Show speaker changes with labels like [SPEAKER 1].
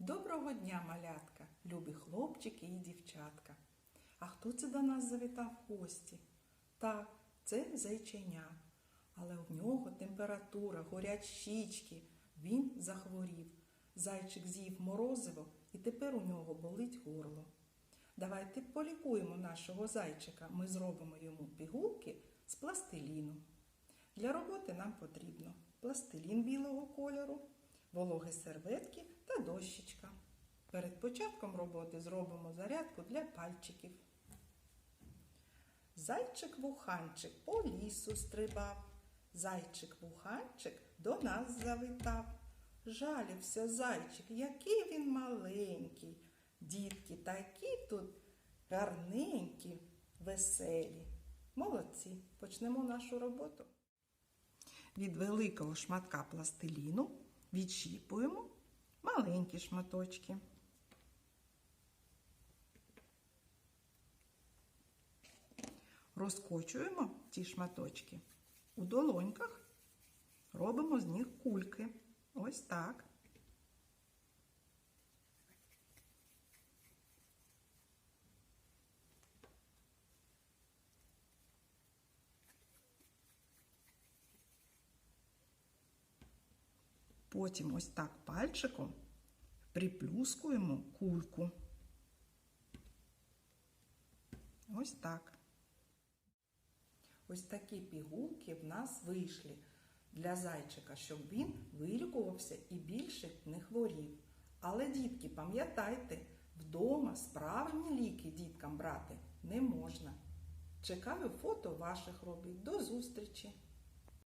[SPEAKER 1] Доброго дня, малятка, любі хлопчики і дівчатка. А хто це до нас завітав в гості? Так, це зайченя. Але в нього температура, горять щічки. Він захворів. Зайчик з'їв морозиво і тепер у нього болить горло. Давайте полікуємо нашого зайчика. Ми зробимо йому пігулки з пластиліну. Для роботи нам потрібно пластилін білого кольору, вологі серветки та дощечка. Перед початком роботи зробимо зарядку для пальчиків. Зайчик-вуханчик по лісу стрибав. Зайчик-вуханчик до нас завитав. Жалівся зайчик, який він маленький. Дітки такі тут гарненькі, веселі. Молодці, почнемо нашу роботу. Від великого шматка пластиліну відщіпуємо маленькі шматочки. Розкочуємо ці шматочки у долоньках, робимо з них кульки. Ось так. Потім ось так пальчиком приплюскуємо кульку. Ось так. Ось такі пігулки в нас вийшли для зайчика, щоб він вилікувався і більше не хворів. Але, дітки, пам'ятайте, вдома справжні ліки діткам брати не можна. Чекаю фото ваших робіт. До зустрічі!